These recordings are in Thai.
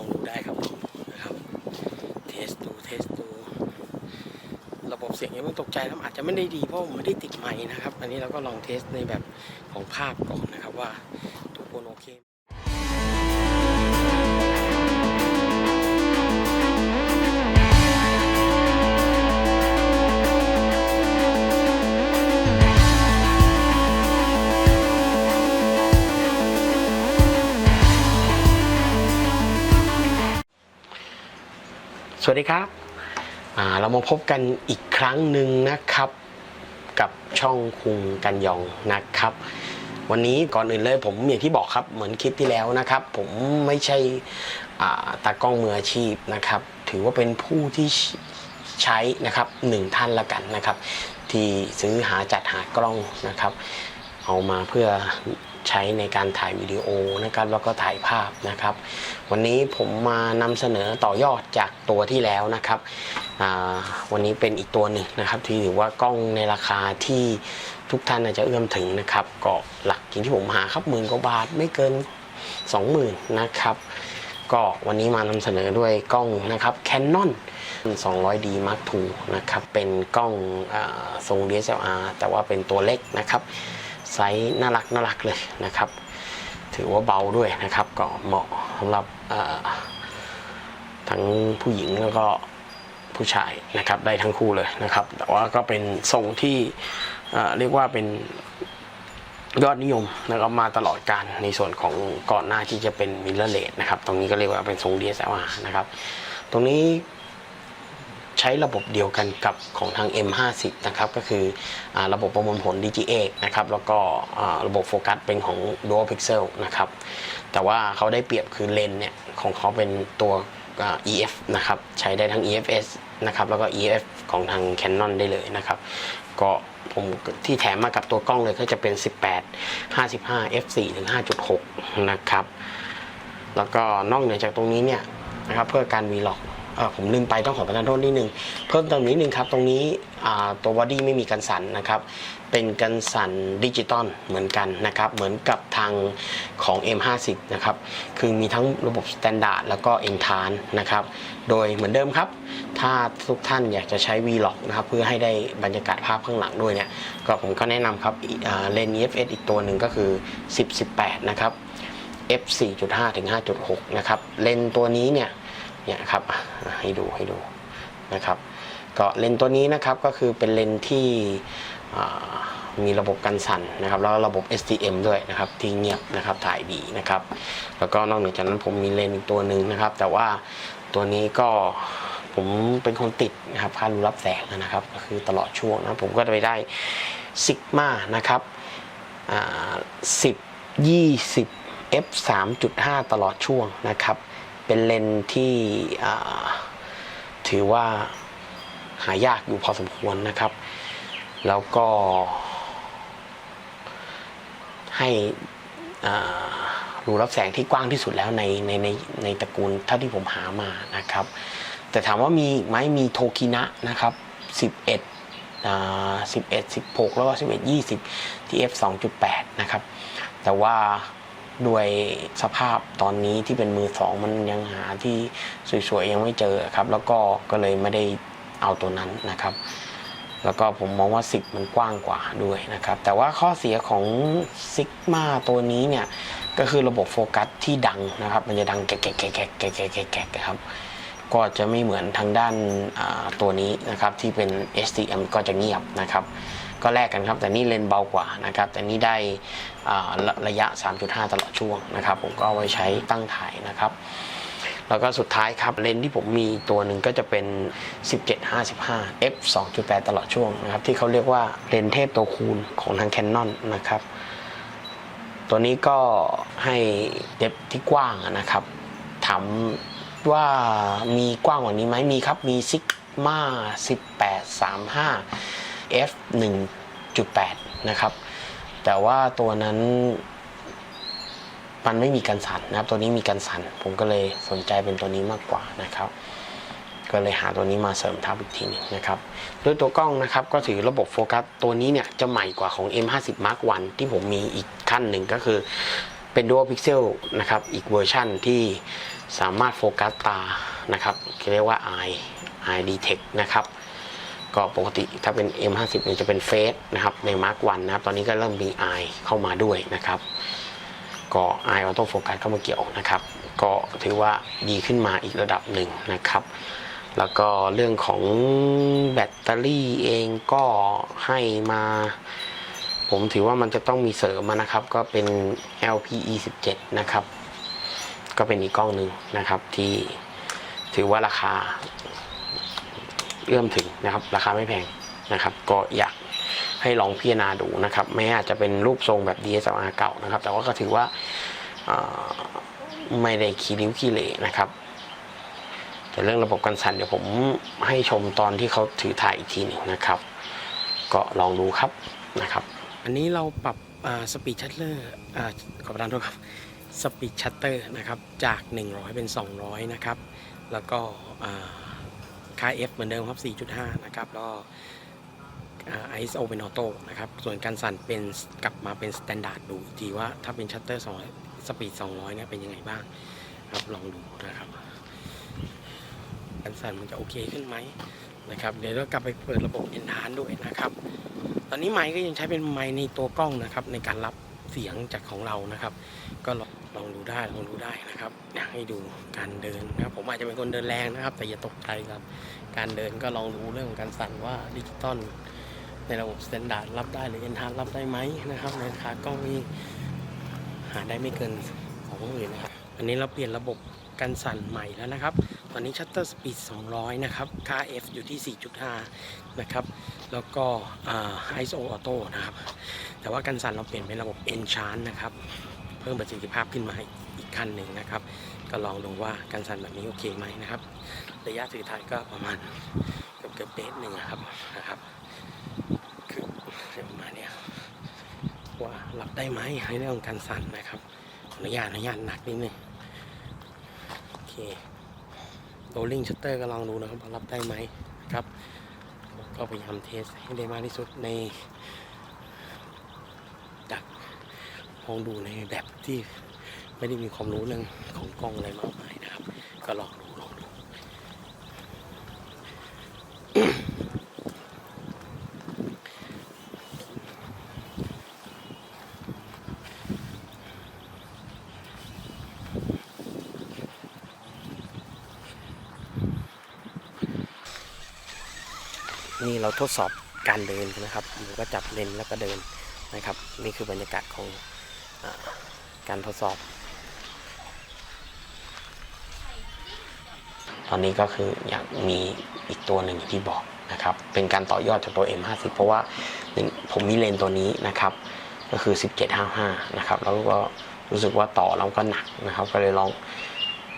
องดูได้ครับผมนะครับ เทสดูเทสดูระบบเสียงยังไม่ตกใจแล้วอาจจะไม่ได้ดีเพราะผมไม่ได้ติดไมค์นะครับ อันนี้เราก็ลองเทสในแบบของภาพก่อนนะครับว่าทุกคนโอเค วัสดีครับ เรามาพบกันอีกครั้งหนึ่งนะครับ กับช่องคุงกันยองนะครับ วันนี้ก่อนอื่นเลยผมอย่างที่บอกครับเหมือนคลิปที่แล้วนะครับ ผมไม่ใช่อ่าตากล้องมืออาชีพนะครับ ถือว่าเป็นผู้ที่ใช้นะครับหนึ่งท่านละกันนะครับ ที่ซื้อหาจัดหากล้องนะครับ เอามาเพื่อ ใช้ในการถ่ายวิดีโอนะครับแล้วก็ถ่ายภาพนะครับ วันนี้ผมมานำเสนอต่อยอดจากตัวที่แล้วนะครับวันนี้เป็นอีกตัวหนึ่งนะครับที่ถือว่ากล้องในราคาที่ทุกท่านอาจจะเอื้อมถึงนะครับก็หลักที่ผมหาครับหมื่นกว่าบาทไม่เกิน 20,000นะครับก็วันนี้มานำเสนอด้วยกล้องนะครับ Canon 200D Mark II นะครับเป็นกล้องอทรง DSLR แต่ว่าเป็นตัวเล็กนะครับ ไซส์น่ารักน่ารักเลยนะครับ ถือว่าเบาด้วยนะครับ ก็เหมาะสำหรับทั้งผู้หญิงแล้วก็ผู้ชายนะครับได้ทั้งคู่เลยนะครับ แต่ว่าก็เป็นทรงที่เรียกว่าเป็นยอดนิยมนะครับมาตลอดการในส่วนของก่อนหน้าที่จะเป็นมิลเลอร์เลสนะครับ ตรงนี้ก็เรียกว่าเป็นทรง DSLR นะครับ ตรงนี้ ใช้ระบบเดียวกันกับของทาง M50 นะครับก็คืออระบบประมวลผล DGA นะครับแล้วก็ระบบโฟกัสเป็นของ Dual Pixel นะครับแต่ว่าเขาได้เปรียบคือเลนเนี่ยของเขาเป็นตัว EF นะครับใช้ได้ทั้ง EFS นะครับแล้วก็ EF ของทาง Canon ได้เลยนะครับก็ผมที่แถมมากับตัวกล้องเลยก็จะเป็น 18 55 f4 ถึง 5.6 นะครับ แล้วก็นอกเหนือจากตรงนี้เนี่ยนะครับเพื่อการ Vlog เออ ผมลืมไปต้องขอประทานโทษนิดนึง เพิ่มเติมนิดนึงครับ ตรงนี้ตัวบอดี้ไม่มีกันสั่นนะครับ เป็นกันสั่นดิจิตอลเหมือนกันนะครับ เหมือนกับทางของ M50 นะครับ คือมีทั้งระบบสแตนดาร์ดแล้วก็ e n t a n นะครับ โดยเหมือนเดิมครับ ถ้าทุกท่านอยากจะใช้ Vlog นะครับ เพื่อให้ได้บรรยากาศภาพข้างหลังด้วยเนี่ย ก็ผมก็แนะนำครับเลนส์ EFS อีกตัวหนึ่งก็คือ 10-18 นะครับ f 4.5ถึง5.6 นะครับ เลนส์ตัวนี้เนี่ย เนี่ยครับให้ดูให้ดูนะครับ ก็เลนตัวนี้นะครับก็คือเป็นเลนที่มีระบบกันสั่นนะครับแล้วระบบ STM ด้วยนะครับที่เงียบนะครับถ่ายดีนะครับ แล้วก็นอกเหนือจากนั้นผมมีเลนอีกตัวหนึ่งนะครับ แต่ว่าตัวนี้ก็ผมเป็นคนติดนะครับค่ารูรับแสงนะครับ ก็คือตลอดช่วงนะผมก็จะไปได้ซิกมานะครับอ่า10 20 f 3.5 ตลอดช่วงนะครับ เป็นเลนที่ถือว่าหายากอยู่พอสมควรนะครับ แล้วก็ให้รูรับแสงที่กว้างที่สุดแล้วในในในในตระกูลเท่าที่ผมหามานะครับ แต่ถามว่ามีไหมมีโทคินะนะครับ 11อ่า11 16 แล้วก็11 20ที่ f 2.8 นะครับ แต่ว่า ด้วยสภาพตอนนี้ที่เป็นมือสองมันยังหาที่สวยๆยังไม่เจอครับ แล้วก็ก็เลยไม่ได้เอาตัวนั้นนะครับ แล้วก็ผมมองว่า 10 มันกว้างกว่าด้วยนะครับ แต่ว่าข้อเสียของซิกมาตัวนี้เนี่ย ก็คือระบบโฟกัสที่ดังนะครับ มันจะดังแกะแกะแกะแกะแกะแกะแกะครับ ก็จะไม่เหมือนทางด้านตัวนี้นะครับที่เป็น STM ก็จะเงียบนะครับ ก็แลกกันครับ แต่นี่เลนเบากว่านะครับ แต่นี่ได้ระยะ 3.5 ตลอดช่วงนะครับ ผมก็เอาไว้ใช้ตั้งถ่ายนะครับแล้วก็สุดท้ายครับเลนที่ผมมีตัวหนึ่งก็จะเป็น 17-55 f 2.8 ตลอดช่วงนะครับ ที่เขาเรียกว่าเลนเทพตัวคูณของทาง Canon นนะครับ ตัวนี้ก็ให้เดฟที่กว้างนะครับถาม ว่ามีกว้างกว่านี้ไหมมีครับ มีซิกมา1835 f 1.8 นะครับ แต่ว่าตัวนั้นมันไม่มีกันสั่นนะครับ ตัวนี้มีกันสั่น ผมก็เลยสนใจเป็นตัวนี้มากกว่านะครับ ก็เลยหาตัวนี้มาเสริมทับอีกทีหนึงนะครับ ด้วยตัวกล้องนะครับ ก็ถือระบบโฟกัสตัวนี้เนี่ยจะใหม่กว่าของ M50 Mark 1ที่ผมมีอีกขั้นหนึ่งก็คือ เป็น Dual Pixel นะครับอีกเวอร์ชั่นที่สามารถโฟกัสตานะครับเรียกว่า Eye Eye Detect นะครับก็ปกติถ้าเป็น M50 เนี่ยจะเป็นเฟสนะครับใน Mark 1นะครับ ตอนนี้ก็เริ่มมี Eye เข้ามาด้วยนะครับ ก็ Eye Auto Focus เข้ามาเกี่ยวนะครับ ก็ถือว่าดีขึ้นมาอีกระดับหนึ่งนะครับ แล้วก็เรื่องของแบตเตอรี่เองก็ให้มา ผมถือว่ามันจะต้องมีเสริมมานะครับ ก็เป็น LPE 17นะครับ ก็เป็นอีกกล้องหนึ่งนะครับที่ถือว่าราคาเอื้อมถึงนะครับ ราคาไม่แพงนะครับ ก็อยากให้ลองพิจารณาดูนะครับแม้อาจจะเป็นรูปทรงแบบ DSLR เก่านะครับ แต่ว่าก็ถือว่าอ่าไม่ได้ขี้ริ้วขี้เหร่นะครับ แต่เรื่องระบบกันสั่นเดี๋ยวผมให้ชมตอนที่เขาถือถ่ายอีกทีหนึ่งนะครับ ก็ลองดูครับนะครับ อันนี้เราปรับสปีดชัตเลอร์ขอประทานโทษครับสปีดชัตเตอร์นะครับจาก 100 เป็น 200 นะครับ แล้วก็อ่าค่า F เหมือนเดิมครับ 4.5 นะครับ แล้วก็อ่า ISO เป็นออโต้นะครับ ส่วนการสั่นเป็นกลับมาเป็นสแตนดาร์ดดูอีกทีว่าถ้าเป็นชัตเตอร์200สปีด 200 เนี่ยเป็นยังไงบ้างครับลองดูนะครับ การสั่นมันจะโอเคขึ้นไหมนะครับ เดี๋ยวเรากลับไปเปิดระบบ e n h a n c e ด้วยนะครับ ตอนนี้ไมค์ก็ยังใช้เป็นไมค์ในตัวกล้องนะครับ ในการรับเสียงจากของเรานะครับ ก็ลองลองดูได้ลองดูได้นะครับอยากให้ดูการเดินนะครับ ผมอาจจะเป็นคนเดินแรงนะครับ แต่อย่าตกใจครับการเดินก็ลองดูเรื่องการสั่นว่าดิจิตอลในระบบสแตนดาร์ดรับได้หรือเอ็นทารับได้ไหมนะครับในราคากล้องนี้หาได้ไม่เกินสองหมื่นนะครับอันนี้เราเปลี่ยนระบบการสั่นใหม่แล้วนะครับ ตอนนี้ชัตเตอร์สปีด 200 นะครับ ค่า F อยู่ที่ 4.5 นะครับ แล้วก็อ่า ISO Auto นะครับ แต่ว่าการสั่นเราเปลี่ยนเป็นระบบ Enchant นะครับ เพิ่มประสิทธิภาพขึ้นมาอีกขั้นหนึ่งนะครับ ก็ลองดูว่าการสั่นแบบนี้โอเคไหมนะครับ ระยะถือถ่ายก็ประมาณเกือบเกือบเมตรหนึ่งนะครับ นะครับ คือประมาณนี้ว่ารับได้ไหมในเรื่องของการสั่นนะครับขออนุญาตอนุญาตหนักนิดนึง โอเค โกลลิงชัตเตอร์ก็ลองดูนะครับรับได้ไหมนะครับ ก็พยายามเทสให้ได้มากที่สุดในดักลองดูในแบบที่ไม่ได้มีความรู้เรื่องของกล้องอะไรมากมายนะครับ ก็ลองดูลองดู นี่เราทดสอบการเดินนะครับผมก็จับเลนแล้วก็เดินนะครับ นี่คือบรรยากาศของอการทดสอบ ตอนนี้ก็คืออยากมีอีกตัวหนึ่งที่บอกนะครับ เป็นการต่อยอดจากตัว M50 เพราะว่าผมมีเลนตัวนี้นะครับ ก็คือ 1755 นะครับ แล้วก็รู้สึกว่าต่อแล้วก็หนักนะครับ ก็เลยลอง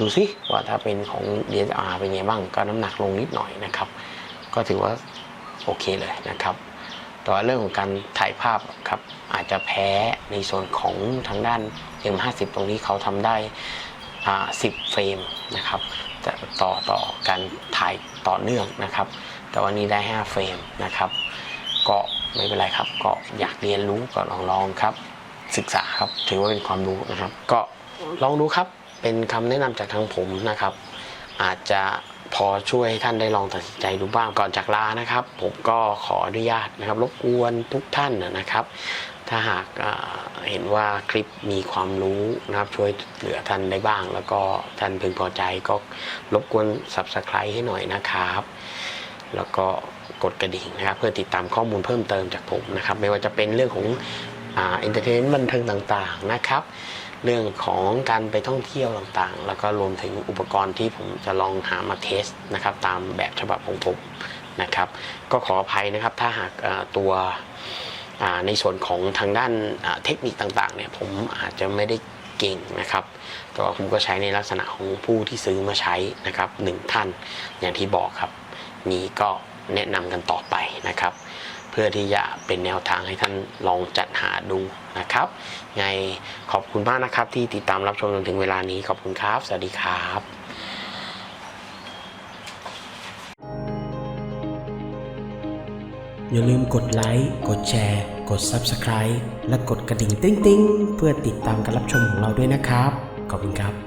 ดูซิว่าถ้าเป็นของ DSR เป็นไงบ้าง ก็น้ำหนักลงนิดหน่อยนะครับ ก็ถือว่า โอเคเลยนะครับ แต่ว่าเรื่องของการถ่ายภาพครับอาจจะแพ้ในส่วนของทางด้าน M50 ตรงนี้เขาทำได้ 10 เฟรมนะครับแต่ต่อต่อการถ่ายต่อเนื่องนะครับ แต่วันนี้ได้ 5 เฟรมนะครับ ก็ไม่เป็นไรครับ ก็อยากเรียนรู้ก็ลองลองครับ ศึกษาครับ ถือว่าเป็นความรู้นะครับ ก็ลองดูครับ เป็นคำแนะนำจากทางผมนะครับ อาจจะ พอช่วยท่านได้ลองตัดสินใจดูบ้างก่อนจากลานะครับ ผมก็ขออนุญาตนะครับรบกวนทุกท่านนะครับ ถ้าหากเห็นว่าคลิปมีความรู้นะครับช่วยเหลือท่านได้บ้าง แล้วก็ท่านพึงพอใจก็รบกวน subscribe ให้หน่อยนะครับ แล้วก็กดกระดิ่งนะครับ เพื่อติดตามข้อมูลเพิ่มเติมจากผมนะครับ ไม่ว่าจะเป็นเรื่องของ อ่าเอนเตอร์เทนบันเทิงต่างๆนะครับ เรื่องของการไปท่องเที่ยวต่างๆ แล้วก็รวมถึงอุปกรณ์ที่ผมจะลองหามาเทสนะครับ ตามแบบฉบับของผมนะครับ ก็ขออภัยนะครับถ้าหากตัวในส่วนของทางด้านเทคนิคต่างๆเนี่ยผมอาจจะไม่ได้เก่งนะครับ แต่ว่าผมก็ใช้ในลักษณะของผู้ที่ซื้อมาใช้นะครับหนึ่งท่านอย่างที่บอกครับนี้ก็แนะนำกันต่อไปนะครับ พื่อที่จะเป็นแนวทางให้ท่านลองจัดหาดูนะครับไงขอบคุณมากนะครับ ที่ติดตามรับชมจนถึงเวลานี้ขอบคุณครับ สวัสดีครับอย่าลืมกดไลค์ กดแชร์ กด Subscribe และกดกระดิ่งติ๊งๆ เพื่อติดตามการรับชมของเราด้วยนะครับ ขอบคุณครับ